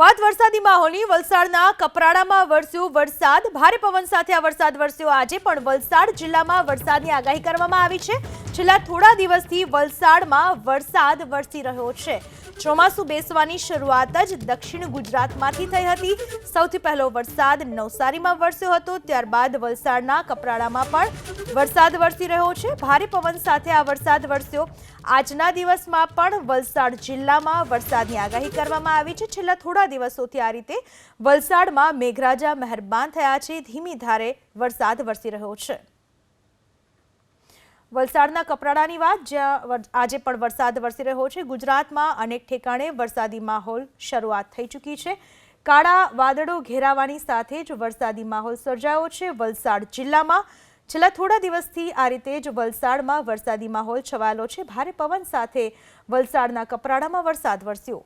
વાત વરસાદી માહોલની, વલસાડના કપરાડામાં વરસ્યો વરસાદ. ભારે પવન સાથે આ વરસાદ વરસ્યો. આજે પણ વલસાડ જિલ્લામાં વરસાદની આગાહી કરવામાં આવી છે. છેલ્લા થોડા દિવસથી વલસાડમાં વરસાદ વરસી રહ્યો છે. ચોમાસું બેસવાની શરૂઆત જ દક્ષિણ ગુજરાતમાંથી થઈ હતી. સૌથી પહેલો વરસાદ નવસારીમાં વરસ્યો હતો. ત્યારબાદ વલસાડના કપરાડામાં પણ વરસાદ વરસી રહ્યો છે. ભારે પવન સાથે આ વરસાદ વરસ્યો. આજના દિવસમાં પણ વલસાડ જિલ્લામાં વરસાદની આગાહી કરવામાં આવી છે. છેલ્લા થોડા દિવસોથી આ રીતે વલસાડમાં મેઘરાજા મહેરબાન થયા છે. ધીમી ધારે વરસાદ વરસી રહ્યો છે. વલસાડના કપરાડાની વાત, જ્યાં આજે પણ વરસાદ વરસી રહ્યો છે. ગુજરાતમાં અનેક ઠેકાણે વરસાદી માહોલ શરૂઆત થઈ ચૂકી છે. કાળા વાદળો ઘેરાવાની સાથે જ વરસાદી માહોલ સર્જાયો છે વલસાડ જિલ્લામાં. છેલ્લા થોડા દિવસથી આ રીતે જ વલસાડમાં વરસાદી માહોલ છવાયેલો છે. ભારે પવન સાથે વલસાડના કપરાડામાં વરસાદ વરસ્યો.